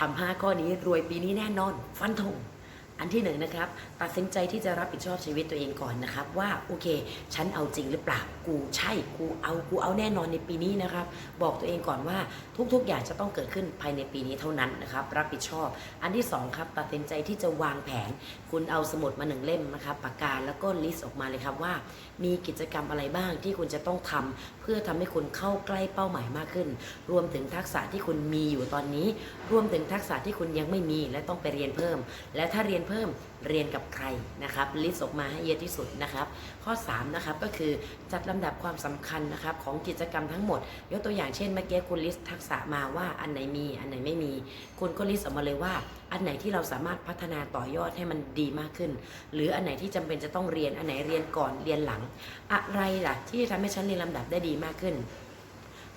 ทำห้าข้อนี้รวยปีนี้แน่นอน ฟันธง อันที่หนึ่งนะครับตัดสินใจที่จะรับผิดชอบชีวิตตัวเองก่อนนะครับ ว่าโอเค ฉันเอาจริงหรือเปล่ากูใช่กูเอากูเอาแน่นอนในปีนี้นะครับ บอกตัวเองก่อนว่าทุกๆ อย่างจะต้องเกิดขึ้นภายในปีนี้เท่านั้นนะครับ รับผิดชอบ อันที่สองครับตัดสินใจที่จะวางแผน คุณเอาสมุดมาหนึ่งเล่มนะครับปากกาแล้วก็ลิสต์ออกมาเลยครับว่า มีกิจกรรมอะไรบ้างที่คุณจะต้องทำเพื่อทำให้คุณเข้าใกล้เป้าหมายมากขึ้น รวมถึงทักษะที่คุณมีอยู่ตอนนี้ รวมถึงทักษะที่คุณยังไม่มีและต้องไปเรียนเพิ่ม และถ้าเรียนเพิ่มเรียนกับใครนะครับลิสต์ออกมาให้เยอะที่สุดนะครับ ข้อ3นะครับก็คือจัดลำดับความสำคัญนะครับของกิจกรรมทั้งหมด ยกตัวอย่างเช่นเมื่อกี้คุณลิสต์ทักษะมาว่าอันไหนมีอันไหนไม่มี คุณก็ลิสต์ออกมาเลยว่า อันไหนที่เราสามารถพัฒนาต่อยอดให้มันดีมากขึ้น หรืออันไหนที่จำเป็นจะต้องเรียนอันไหนเรียนก่อนเรียนหลัง อะไรล่ะที่จะทำให้ฉันเรียนลำดับได้ดีมากขึ้น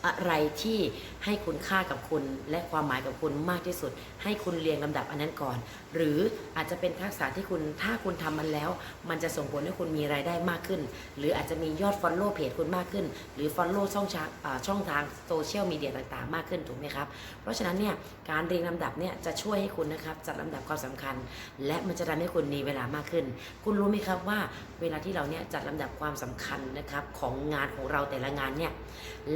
อะไรที่ให้คุณค่ากับคุณและความหมายกับคุณมากที่สุด ให้คุณเรียงลำดับอันนั้นก่อน หรืออาจจะเป็นทักษะที่คุณถ้าคุณทำมันแล้ว มันจะส่งผลให้คุณมีรายได้มากขึ้น หรืออาจจะมียอดฟอลโล่เพจคุณมากขึ้น หรือฟอลโล่ช่องทางอ่าช่องทางโซเชียลมีเดียต่างๆ มากขึ้นถูกไหมครับ เพราะฉะนั้นเนี่ยการเรียงลำดับเนี่ยจะช่วยให้คุณนะครับจัดลำดับความสำคัญ และมันจะทำให้คุณมีเวลามากขึ้น คุณรู้ไหมครับว่าเวลาที่เราเนี่ยจัดลำดับความสำคัญนะครับของงานของเราแต่ละงานเนี่ย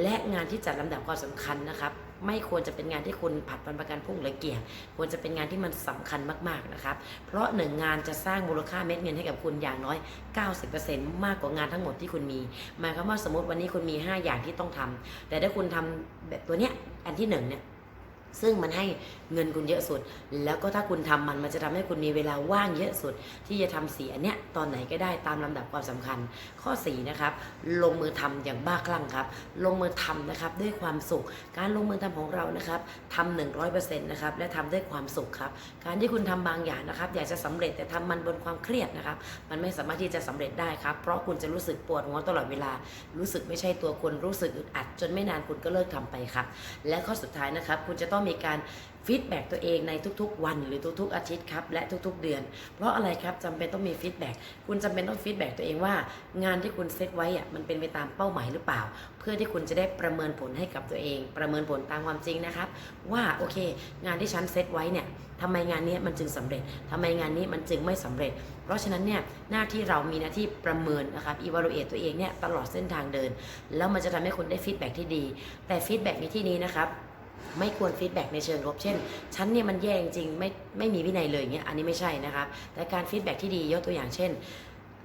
และงานที่จัดลำดับความสำคัญนะครับ ไม่ควรจะเป็นงานที่คุณผัดวันประกันพรุ่งหรือเกี่ยง ควรจะเป็นงานที่มันสำคัญมากๆนะครับ เพราะหนึ่งงานจะสร้างมูลค่าเม็ดเงินให้กับคุณอย่างน้อย 90%มากกว่างานทั้งหมดที่คุณมี หมายความว่าสมมติวันนี้คุณมี 5 อย่างที่ต้องทำแต่ถ้าคุณทำแบบตัวเนี้ยอันที่หนึ่งเนี่ย ซึ่งมันให้เงินคุณเยอะสุด แล้วก็ถ้าคุณทำมันมันจะทำให้คุณมีเวลาว่างเยอะสุด ที่จะทำสีอันเนี้ยตอนไหนก็ได้ตามลำดับความสำคัญ ข้อ4นะครับลงมือทำอย่างบ้าคลั่งครับ ลงมือทำนะครับด้วยความสุข การลงมือทำของเรานะครับทำหนึ่งร้อยเปอร์เซ็นต์นะครับและทำด้วยความสุขครับ การที่คุณทำบางอย่างนะครับ อยากจะสำเร็จแต่ทำมันบนความเครียดนะครับ มันไม่สามารถที่จะสำเร็จได้ครับ เพราะคุณจะรู้สึกปวดหัวตลอดเวลา รู้สึกไม่ใช่ตัวคุณรู้สึกอึดอัด จนไม่นานคุณก็เลิกทำไปครับ และข้อสุดท้ายนะครับคุณจะต้องมีการฟีดแบ็กตัวเองในทุกๆ วันหรือทุกๆอาทิตย์ครับและทุกๆเดือน เพราะอะไรครับจำเป็นต้องมีฟีดแบ็กคุณจำเป็นต้องฟีดแบ็กตัวเองว่า งานที่คุณเซตไว้อะมันเป็นไปตามเป้าหมายหรือเปล่า เพื่อที่คุณจะได้ประเมินผลให้กับตัวเอง ประเมินผลตามความจริงนะครับ ว่าโอเค งานที่ฉันเซตไว้เนี่ยทำไมงานนี้มันจึงสำเร็จทำไมงานนี้มันจึงไม่สำเร็จ เพราะฉะนั้นเนี่ยหน้าที่เรามีหน้าที่ประเมินนะครับ evaluate ตัวเองเนี่ยตลอดเส้นทางเดิน แล้วมันจะทำให้คุณได้ฟีดแบ็กที่ดี แต่ฟีดแบ็กในที่นี้นะครับ ไม่ควรฟีดแบ็กในเชิงลบเช่นฉันเนี่ยมันแย่จริงไม่ไม่มีวินัยเลยเงี้ยอันนี้ไม่ใช่นะครับแต่การฟีดแบ็กที่ดียกตัวอย่างเช่น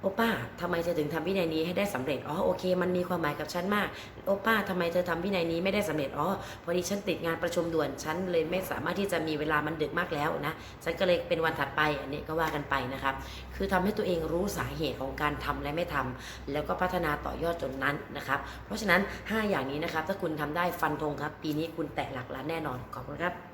โอป้าทำไมเธอถึงทำวินัยนี้ให้ได้สำเร็จ อ๋อ โอเค มันมีความหมายกับฉันมาก โอป้าทำไมเธอทำวินัยนี้ไม่ได้สำเร็จ อ๋อ พอดีฉันติดงานประชุมด่วน ฉันเลยไม่สามารถที่จะมีเวลา มันดึกมากแล้วนะ ฉันก็เลยเป็นวันถัดไป อันนี้ก็ว่ากันไปนะครับ คือทำให้ตัวเองรู้สาเหตุของการทำและไม่ทำแล้วก็พัฒนาต่อยอดจนนั้นนะครับ เพราะฉะนั้น 5 อย่างนี้นะครับ ถ้าคุณทำได้ฟันธงครับ ปีนี้คุณแตะหลักล้านแน่นอน ขอบคุณครับ